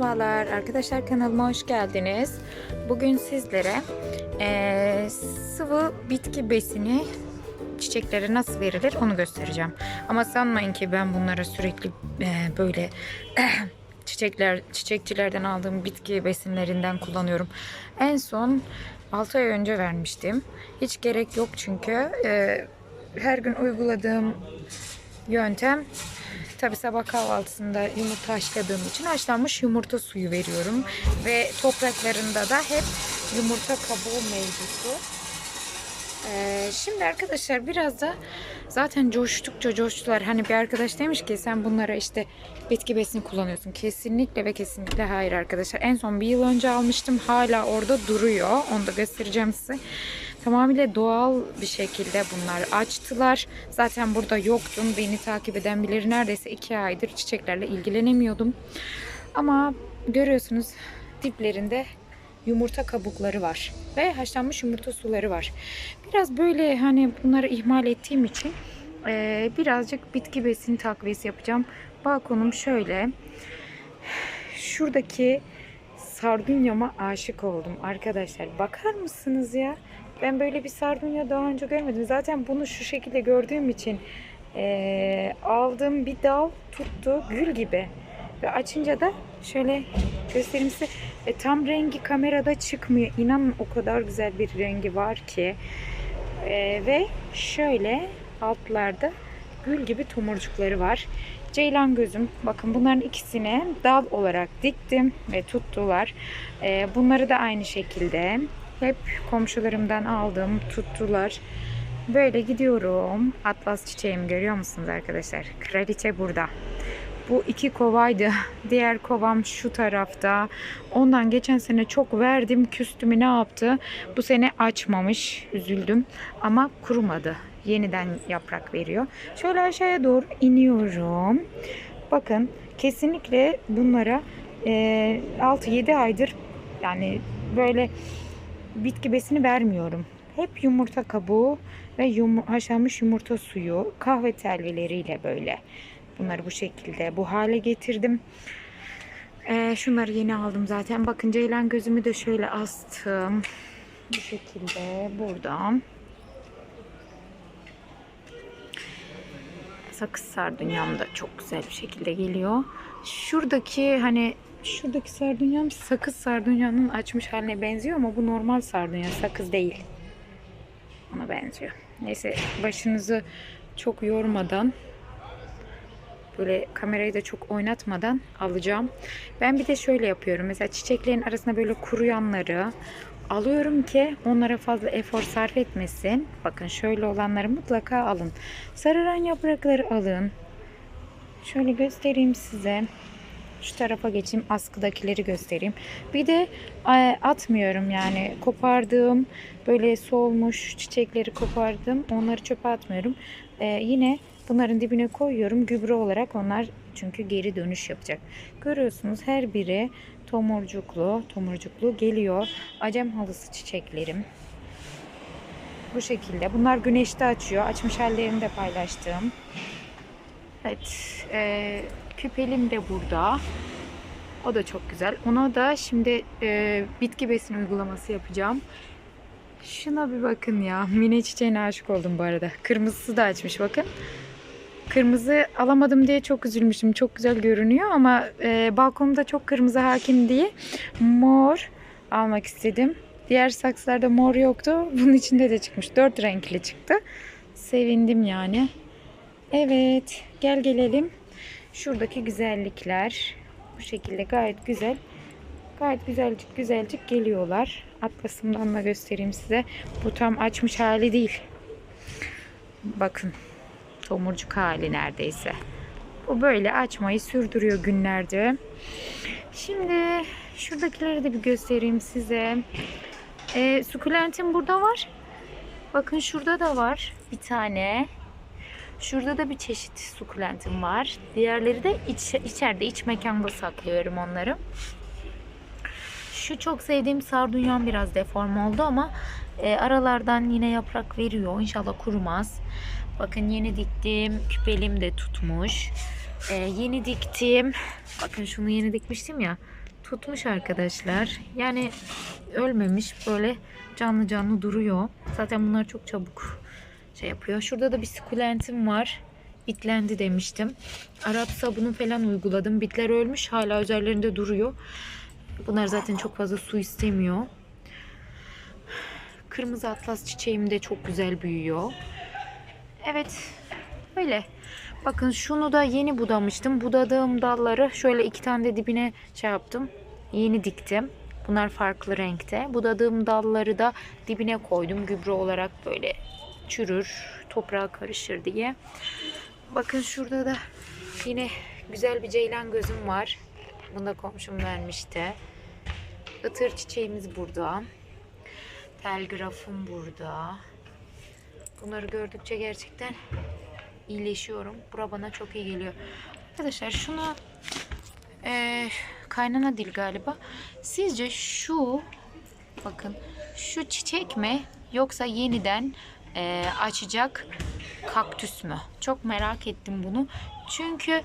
Merhabalar arkadaşlar kanalıma hoş geldiniz. Bugün sizlere eee, sıvı bitki besini çiçeklere nasıl verilir onu göstereceğim. Ama sanmayın ki ben bunlara sürekli eee, böyle çiçekler çiçekçilerden aldığım bitki besinlerinden kullanıyorum. En son 6 ay önce vermiştim. Hiç gerek yok çünkü eee, her gün uyguladığım yöntem Tabi sabah kahvaltısında yumurta haşladığım için haşlanmış yumurta suyu veriyorum. Ve topraklarında da hep yumurta kabuğu mevcutu. Ee, şimdi arkadaşlar biraz da zaten coştukça coştular. Hani bir arkadaş demiş ki sen bunlara işte bitki besini kullanıyorsun. Kesinlikle ve kesinlikle hayır arkadaşlar. En son bir yıl önce almıştım. Hala orada duruyor. Onu da göstereceğim size. Tamamıyla doğal bir şekilde bunlar açtılar. Zaten burada yoktum. Beni takip eden bilir. Neredeyse iki aydır çiçeklerle ilgilenemiyordum. Ama görüyorsunuz diplerinde yumurta kabukları var ve haşlanmış yumurta suları var. Biraz böyle hani bunları ihmal ettiğim için eee, birazcık bitki besini takviyesi yapacağım. Balkonum şöyle. Şuradaki sardunyama aşık oldum arkadaşlar. Bakar mısınız ya? Ben böyle bir sardunya daha önce görmedim. Zaten bunu şu şekilde gördüğüm için eee aldığım bir dal tuttu gül gibi. Ve açınca da şöyle göstereyim size. E, tam rengi kamerada çıkmıyor. İnanın o kadar güzel bir rengi var ki. E, ve şöyle altlarda gül gibi tomurcukları var. Ceylan gözüm. Bakın bunların ikisini dal olarak diktim ve tuttular. E, bunları da aynı şekilde hep komşularımdan aldım, tuttular. Böyle gidiyorum. Atlas çiçeğimi görüyor musunuz arkadaşlar? Kraliçe burada. Bu iki kovaydı. Diğer kovam şu tarafta. Ondan geçen sene çok verdim. Küstümü ne yaptı? Bu sene açmamış. Üzüldüm. Ama kurumadı. Yeniden yaprak veriyor. Şöyle aşağıya doğru iniyorum. Bakın kesinlikle bunlara e, 6-7 aydır yani böyle bitki besini vermiyorum. Hep yumurta kabuğu ve yum haşlanmış yumurta suyu, kahve telveleriyle böyle. Bunları bu şekilde bu hale getirdim. Ee, şunları yeni aldım zaten. Bakın ceylan gözümü de şöyle astım. Bu şekilde buradan. Sakız sardunyam da çok güzel bir şekilde geliyor. Şuradaki hani şuradaki sardunyam sakız sardunyanın açmış haline benziyor ama bu normal sardunya sakız değil. Ona benziyor. Neyse başınızı çok yormadan böyle kamerayı da çok oynatmadan alacağım. Ben bir de şöyle yapıyorum. Mesela çiçeklerin arasında böyle kuruyanları alıyorum ki onlara fazla efor sarf etmesin. Bakın şöyle olanları mutlaka alın. Sarıran yaprakları alın. Şöyle göstereyim size. Şu tarafa geçeyim. Askıdakileri göstereyim. Bir de e, atmıyorum yani. Kopardığım böyle solmuş çiçekleri kopardım. Onları çöpe atmıyorum. E, yine bunların dibine koyuyorum. Gübre olarak onlar çünkü geri dönüş yapacak. Görüyorsunuz her biri tomurcuklu, tomurcuklu geliyor. Acem halısı çiçeklerim. Bu şekilde. Bunlar güneşte açıyor. Açmış hallerini de paylaştım. Evet. E, küpelim de burada. O da çok güzel. Ona da şimdi e, bitki besin uygulaması yapacağım. Şuna bir bakın ya. Mine çiçeğine aşık oldum bu arada. Kırmızısı da açmış bakın. Kırmızı alamadım diye çok üzülmüştüm. Çok güzel görünüyor ama e, balkonumda çok kırmızı hakim diye mor almak istedim. Diğer saksılarda mor yoktu. Bunun içinde de çıkmış. Dört renkli çıktı. Sevindim yani. Evet. Gel gelelim. Şuradaki güzellikler. Bu şekilde gayet güzel. Gayet güzelcik güzelcik geliyorlar. Atlasımdan da göstereyim size. Bu tam açmış hali değil. Bakın. Tomurcuk hali neredeyse. Bu böyle açmayı sürdürüyor günlerce. Şimdi şuradakileri de bir göstereyim size. Ee, sukulentim burada var. Bakın şurada da var bir tane. Şurada da bir çeşit sukulentim var. Diğerleri de iç, içeride, iç mekanda saklıyorum onları. Şu çok sevdiğim sardunyam biraz deform oldu ama e, aralardan yine yaprak veriyor. İnşallah kurumaz. Bakın yeni diktim. Küpelim de tutmuş. E, yeni diktim. Bakın şunu yeni dikmiştim ya. tutmuş arkadaşlar. Yani ölmemiş böyle canlı canlı duruyor. Zaten bunlar çok çabuk şey yapıyor. Şurada da bir sukulentim var. Bitlendi demiştim. Arap sabunu falan uyguladım. Bitler ölmüş hala üzerlerinde duruyor. Bunlar zaten çok fazla su istemiyor. Kırmızı atlas çiçeğim de çok güzel büyüyor. Evet öyle. Bakın şunu da yeni budamıştım. Budadığım dalları şöyle iki tane de dibine şey yaptım. Yeni diktim. Bunlar farklı renkte. Budadığım dalları da dibine koydum. Gübre olarak böyle çürür, toprağa karışır diye. Bakın şurada da yine güzel bir ceylan gözüm var. Bunu da komşum vermişti. Itır çiçeğimiz burada. Telgrafım burada. Bunları gördükçe gerçekten iyileşiyorum. Bura bana çok iyi geliyor. Arkadaşlar şunu eee, kaynana dil galiba. Sizce şu bakın şu çiçek mi yoksa yeniden eee, açacak kaktüs mü? Çok merak ettim bunu. Çünkü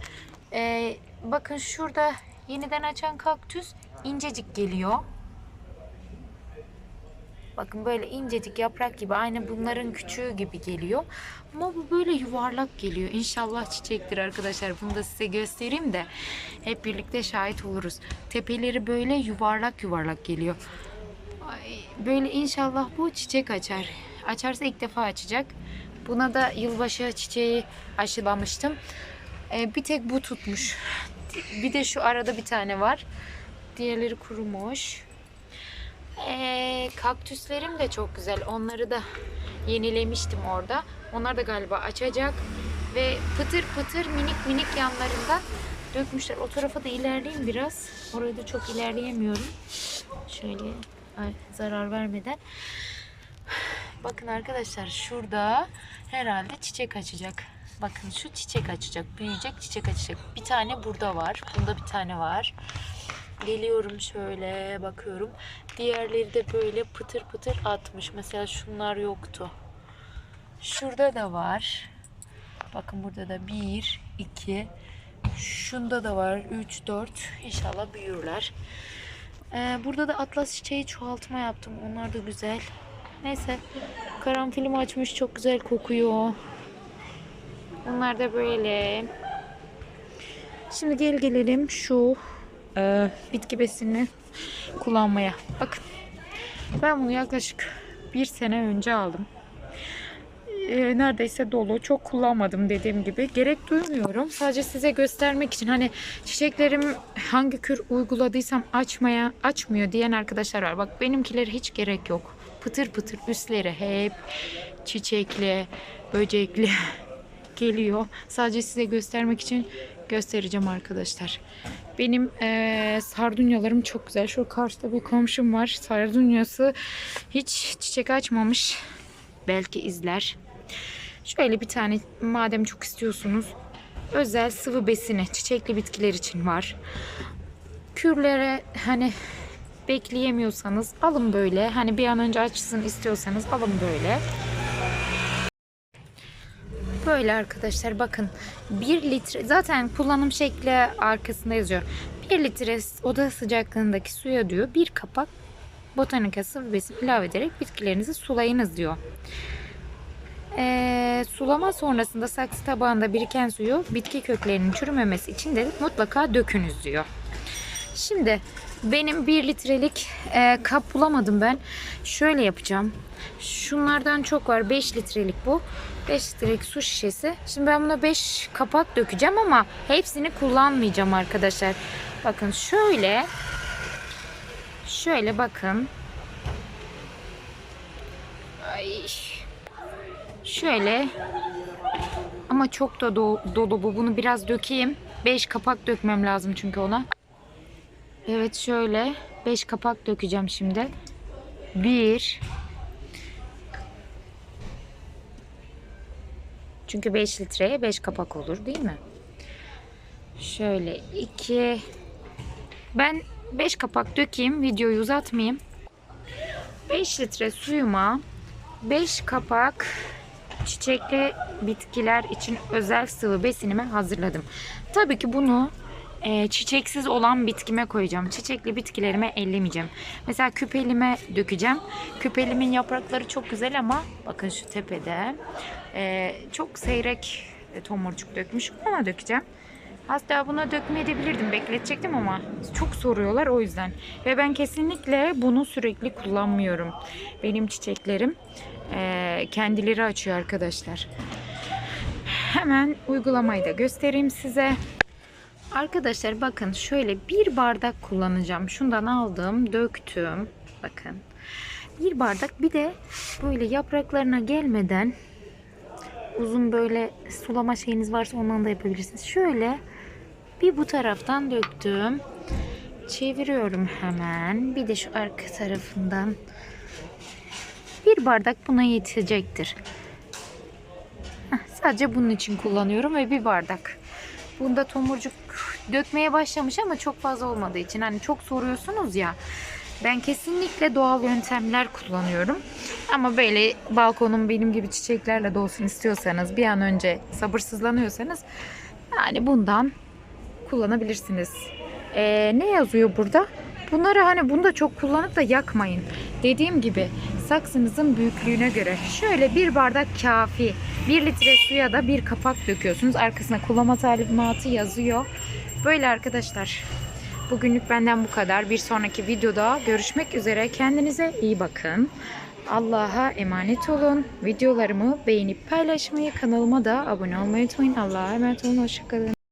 eee, bakın şurada yeniden açan kaktüs incecik geliyor. Bakın böyle incecik yaprak gibi aynı bunların küçüğü gibi geliyor. Ama bu böyle yuvarlak geliyor. İnşallah çiçektir arkadaşlar. Bunu da size göstereyim de hep birlikte şahit oluruz. Tepeleri böyle yuvarlak yuvarlak geliyor. Böyle inşallah bu çiçek açar. Açarsa ilk defa açacak. Buna da yılbaşı çiçeği aşılamıştım. Ee, bir tek bu tutmuş. Bir de şu arada bir tane var. Diğerleri kurumuş. Ee, kaktüslerim de çok güzel. Onları da yenilemiştim orada. Onlar da galiba açacak. Ve pıtır pıtır minik minik yanlarından dökmüşler. O tarafa da ilerleyeyim biraz. Oraya da çok ilerleyemiyorum. Şöyle zarar vermeden. Bakın arkadaşlar şurada herhalde çiçek açacak. Bakın şu çiçek açacak. Büyüyecek çiçek açacak. Bir tane burada var. Bunda bir tane var. Geliyorum şöyle bakıyorum. Diğerleri de böyle pıtır pıtır atmış. Mesela şunlar yoktu. Şurada da var. Bakın burada da bir, iki. Şunda da var. Üç, dört. İnşallah büyürler. Ee, burada da atlas çiçeği çoğaltma yaptım. Onlar da güzel. Neyse. Karanfilimi açmış. Çok güzel kokuyor. Bunlar da böyle. Şimdi gel gelelim şu e, bitki besini kullanmaya. Bakın ben bunu yaklaşık bir sene önce aldım. E, neredeyse dolu. Çok kullanmadım dediğim gibi. Gerek duymuyorum. Sadece size göstermek için hani çiçeklerim hangi kür uyguladıysam açmaya açmıyor diyen arkadaşlar var. Bak benimkileri hiç gerek yok. Pıtır pıtır üstleri hep çiçekli, böcekli geliyor. Sadece size göstermek için göstereceğim arkadaşlar. Benim eee sardunyalarım çok güzel. Şu karşıda bir komşum var. Sardunyası hiç çiçek açmamış. Belki izler. Şöyle bir tane madem çok istiyorsunuz özel sıvı besini çiçekli bitkiler için var. Kürlere hani bekleyemiyorsanız alın böyle. Hani bir an önce açsın istiyorsanız alın böyle. Böyle arkadaşlar bakın 1 litre zaten kullanım şekli arkasında yazıyor. 1 litre oda sıcaklığındaki suya diyor bir kapak botanika sıvı besin ilave ederek bitkilerinizi sulayınız diyor. Ee, sulama sonrasında saksı tabağında biriken suyu bitki köklerinin çürümemesi için de mutlaka dökünüz diyor. Şimdi benim 1 litrelik e, kap bulamadım ben. Şöyle yapacağım. Şunlardan çok var. 5 litrelik bu. 5 litrelik su şişesi. Şimdi ben buna 5 kapak dökeceğim ama hepsini kullanmayacağım arkadaşlar. Bakın şöyle şöyle bakın. Ay. Şöyle ama çok da do- dolu bu. Bunu biraz dökeyim. 5 kapak dökmem lazım çünkü ona. Evet şöyle 5 kapak dökeceğim şimdi. 1 Çünkü 5 litreye 5 kapak olur değil mi? Şöyle 2 Ben 5 kapak dökeyim. Videoyu uzatmayayım. 5 litre suyuma 5 kapak çiçekli bitkiler için özel sıvı besinimi hazırladım. Tabii ki bunu e, çiçeksiz olan bitkime koyacağım. Çiçekli bitkilerime ellemeyeceğim. Mesela küpelime dökeceğim. Küpelimin yaprakları çok güzel ama bakın şu tepede e, çok seyrek tomurcuk dökmüş. Ona dökeceğim. Hatta buna dökmeyebilirdim, bekletecektim ama çok soruyorlar o yüzden. Ve ben kesinlikle bunu sürekli kullanmıyorum. Benim çiçeklerim e, kendileri açıyor arkadaşlar. Hemen uygulamayı da göstereyim size. Arkadaşlar bakın şöyle bir bardak kullanacağım. Şundan aldım, döktüm. Bakın. Bir bardak bir de böyle yapraklarına gelmeden uzun böyle sulama şeyiniz varsa ondan da yapabilirsiniz. Şöyle bir bu taraftan döktüm. Çeviriyorum hemen. Bir de şu arka tarafından. Bir bardak buna yetecektir. Sadece bunun için kullanıyorum ve bir bardak. Bunda tomurcuk dökmeye başlamış ama çok fazla olmadığı için hani çok soruyorsunuz ya. Ben kesinlikle doğal yöntemler kullanıyorum. Ama böyle balkonum benim gibi çiçeklerle dolsun istiyorsanız bir an önce sabırsızlanıyorsanız yani bundan kullanabilirsiniz. Ee, ne yazıyor burada? Bunları hani bunu da çok kullanıp da yakmayın. Dediğim gibi saksınızın büyüklüğüne göre şöyle bir bardak kafi. Bir litre suya da bir kapak döküyorsunuz. Arkasına kullanma talimatı yazıyor. Böyle arkadaşlar. Bugünlük benden bu kadar. Bir sonraki videoda görüşmek üzere. Kendinize iyi bakın. Allah'a emanet olun. Videolarımı beğenip paylaşmayı, kanalıma da abone olmayı unutmayın. Allah'a emanet olun. Hoşçakalın.